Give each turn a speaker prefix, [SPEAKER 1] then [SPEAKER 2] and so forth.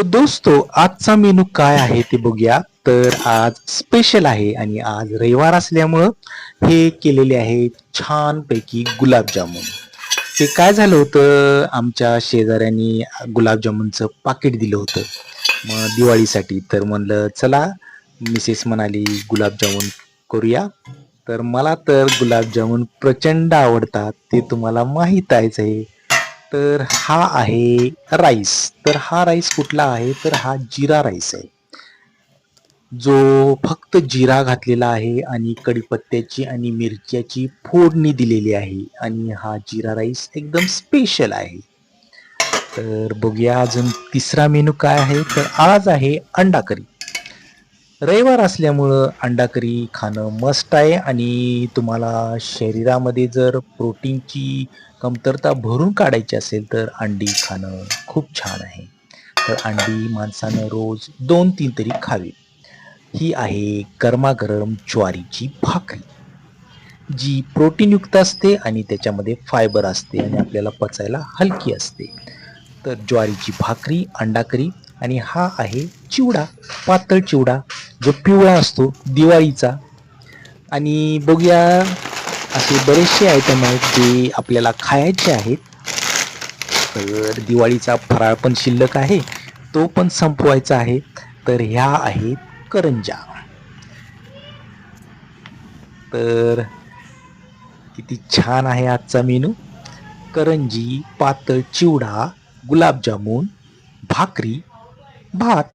[SPEAKER 1] तर दोस्तो आजचा मेनू काय आहे ते बघूया. तर आज स्पेशल आहे आणि आज रविवार असल्यामुळं हे केलेले आहे छानपैकी गुलाबजामुन. ते काय झालं होतं? आमच्या शेजाऱ्यांनी गुलाबजामुनचं पाकिट दिलं होतं. मग दिवाळीसाठी तर म्हणलं चला मिसेस म्हणाली गुलाबजामुन करूया. तर मला तर गुलाबजामुन प्रचंड आवडतात ते तुम्हाला माहीत आहेच आहे तर हा आहे राईस. तर हा राईस कुठला आहे? तर हा जिरा राईस आहे. जो फक्त जिरा घातलेला आहे आणि कढीपत्त्याची आणि मिरच्याची फोडणी दिलेली आहे. आणि हा जिरा राईस एकदम स्पेशल आहे. तर बघूया अजून तिसरा मेनू काय आहे? तर आज आहे अंडा करी. रविवार असल्यामुळं अंडाकरी खाणं मस्त आहे आणि तुम्हाला शरीरामध्ये जर प्रोटीनची कमतरता भरून काढायची असेल तर अंडी खाणं खूप छान आहे. तर अंडी माणसानं रोज दोन तीन तरी खावी. ही आहे गरमागरम ज्वारीची भाकरी. जी प्रोटीनयुक्त असते आणि त्याच्यामध्ये फायबर असते आणि आपल्याला पचायला हलकी असते. तर ज्वारीची भाकरी अंडाकरी आणि हा आहे चिवडा पातळ चिवडा जो पिवळा असतो दिवाळीचा. आणि बघूया असे बरेचसे आयटम आहेत जे आपल्याला खायचे आहेत. तर दिवाळीचा फराळ पण शिल्लक आहे तो पण संपवायचा आहे. तर ह्या आहेत करंजा. तर किती छान आहे आजचा मेनू. करंजी पातळ चिवडा गुलाबजामुन भाकरी भात.